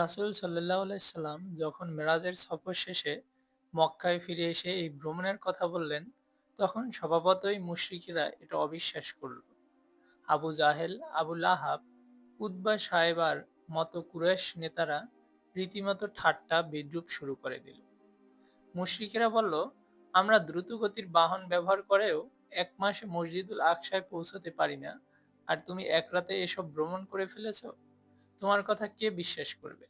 রাসূল আলাইহি সাল্লাম যখন মেরাজের সফর শেষে মক্কায় ফিরে এসে এই ভ্রমণের কথা বললেন, তখন স্বভাবতই মুশরিকেরা এটা অবিশ্বাস করল। আবু জাহেল, আবু লাহাব, উতবা সাহেবার মতো কুরেশ নেতারা রীতিমতো ঠাট্টা বিদ্রুপ শুরু করে দিল। মুশরিকেরা বলল, আমরা দ্রুতগতির বাহন ব্যবহার করেও এক মাসে মসজিদুল আকসায় পৌঁছতে পারি না, আর তুমি এক রাতে এসব ভ্রমণ করে ফেলেছ? তোমার কথা কে বিশ্বাস করবে?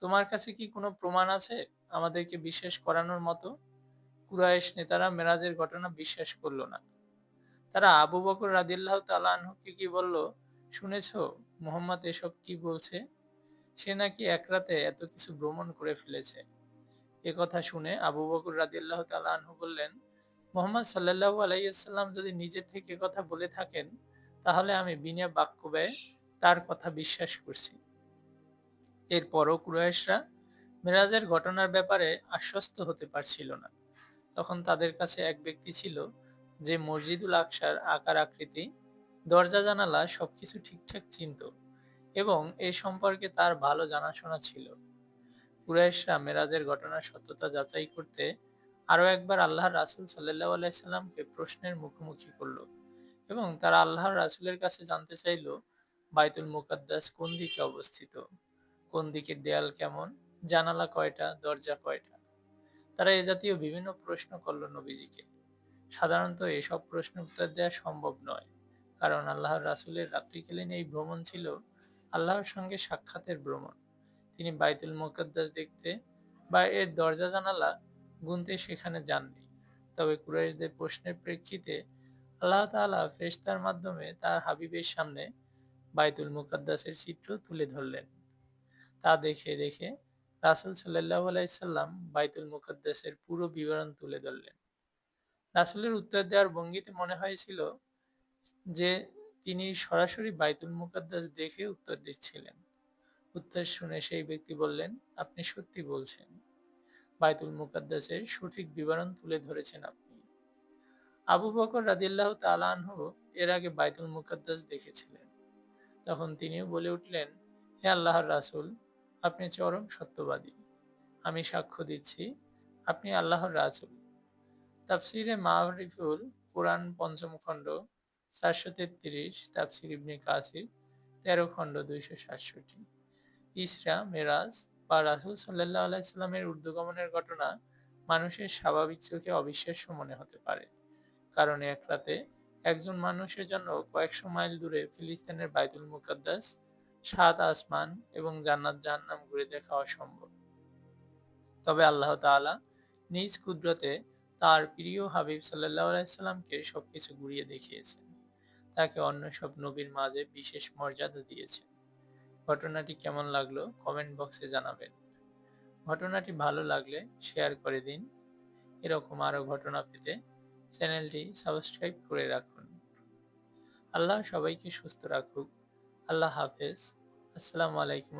তোমার কাছে কি কোনো প্রমাণ আছে আমাদেরকে বিশ্বাস করানোর মতো? কুরাইশ নেতারা মেরাজের ঘটনা বিশ্বাস করল না। তারা আবু বকর রাদিল্লাহ তাআলা আনহুকে কি বলল, শুনেছ মুহাম্মদ এসব কি বলছে? সে নাকি এক রাতে এত কিছু ভ্রমণ করে ফেলেছে। এ কথা শুনে আবু বকর রাদিয়াল্লাহু তাআলা আনহু বললেন, মোহাম্মদ সাল্লাল্লাহু আলাইসাল্লাম যদি নিজের থেকে কথা বলে থাকেন, তাহলে আমি বিনা বাক্য ব্যয়ে তার কথা বিশ্বাস করছি। এরপরও কুরাইশরা মেরাজের ঘটনার ব্যাপারে আশ্বস্ত হতে পারছিল না। তখন তাদের কাছে এক ব্যক্তি ছিল যে মসজিদুল আকসার আকার আকৃতি, দরজা জানালা সবকিছু ঠিকঠাক চিনত এবং এ সম্পর্কে তার ভালো জানাশোনা ছিল। কুরাইশরা মেরাজের ঘটনার সত্যতা যাচাই করতে আরও একবার আল্লাহর রাসুল সাল্লাল্লাহু আলাইসাল্লামকে প্রশ্নের মুখোমুখি করল এবং তারা আল্লাহর রাসুলের কাছে জানতে চাইল বাইতুল মুকাদ্দাস কোন দিকে অবস্থিত? কোন দিকের দেয়াল কেমন? জানালা কয়টা? দরজা কয়টা? তারা এ জাতীয় বিভিন্ন প্রশ্ন করল নবীজিকে। সাধারণত এসব প্রশ্ন উত্তর দেওয়া সম্ভব নয়, কারণ আল্লাহর রাসূলের রাত্রিকালীন এই ভ্রমণ ছিল আল্লাহর সঙ্গে সাক্ষাতের ভ্রমণ। তিনি বাইতুল মুকাদ্দাস দেখতে বা এর দরজা জানালা গুনতে সেখানে যাননি। তবে কুরাইশদের প্রশ্নের প্রেক্ষিতে আল্লাহ তাআলা ফেরেশতার মাধ্যমে তার হাবিবের সামনে বাইতুল মুকাদ্দাসের চিত্র তুলে ধরলেন। তা দেখে দেখে রাসুল সাল্লাহ আলাইসাল্লাম বাইতুল মুকাদ্দাসের পুরো বিবরণ তুলে ধরলেন। রাসুলের উত্তর দেওয়ার ভঙ্গিতে মনে হয়েছিল যে তিনি সরাসরি বাইতুল মুকাদ্দাস দেখে উত্তর দিচ্ছিলেন। উত্তর শুনে সেই ব্যক্তি বললেন, আপনি সত্যি বলছেন। বাইতুল মুকাদ্দাসের সঠিক বিবরণ তুলে ধরেছেন আপনি। আবু বকর রাদিল্লাহ তালানহ এর আগে বাইতুল মুকাদ্দাস দেখেছিলেন। তখন তিনিও বলে উঠলেন, হে আল্লাহর রাসুল, আপনি চরম সত্যবাদী। আমি সাক্ষ্য দিচ্ছি, আপনি আল্লাহর রাসুল। তাফসিরে মাহরিফুল কোরআন পঞ্চম খণ্ড, চারশো তেত্রিশ, তাফসির ইবনে কাসির, তেরো খণ্ড, দুইশো সাতষট্টি। ইসরা, মেরাজ বা রাসুল সাল্লাহ আলাইস্লামের ঊর্ধ্বগমনের ঘটনা মানুষের স্বাভাবিক চোখে অবিশ্বাস্য মনে হতে পারে। কারণ এক রাতে একজন মানুষের জন্য কয়েকশো মাইল দূরে ফিলিস্তিনের বাইতুল মুকাদ্দাস, সাত আসমান এবং জান্নাত জাহান্নাম ঘুরে দেখা অসম্ভব। তবে আল্লাহ তাআলা নিজ কুদরতে তার প্রিয় হাবিব সাল্লাহ আলাইসাল্লামকে সবকিছু ঘুরিয়ে দেখিয়েছেন। তাকে অন্য সব নবীর মাঝে বিশেষ মর্যাদা দিয়েছেন। ঘটনাটি কেমন লাগল কমেন্ট বক্সে জানাবেন। ঘটনাটি ভালো লাগলে শেয়ার করে দিন। এরকম আরও ঘটনা পেতে চ্যানেলটি সাবস্ক্রাইব করে রাখুন। আল্লাহ সবাইকে সুস্থ রাখুক। আল্লাহ হাফেজ। আসসালামু আলাইকুম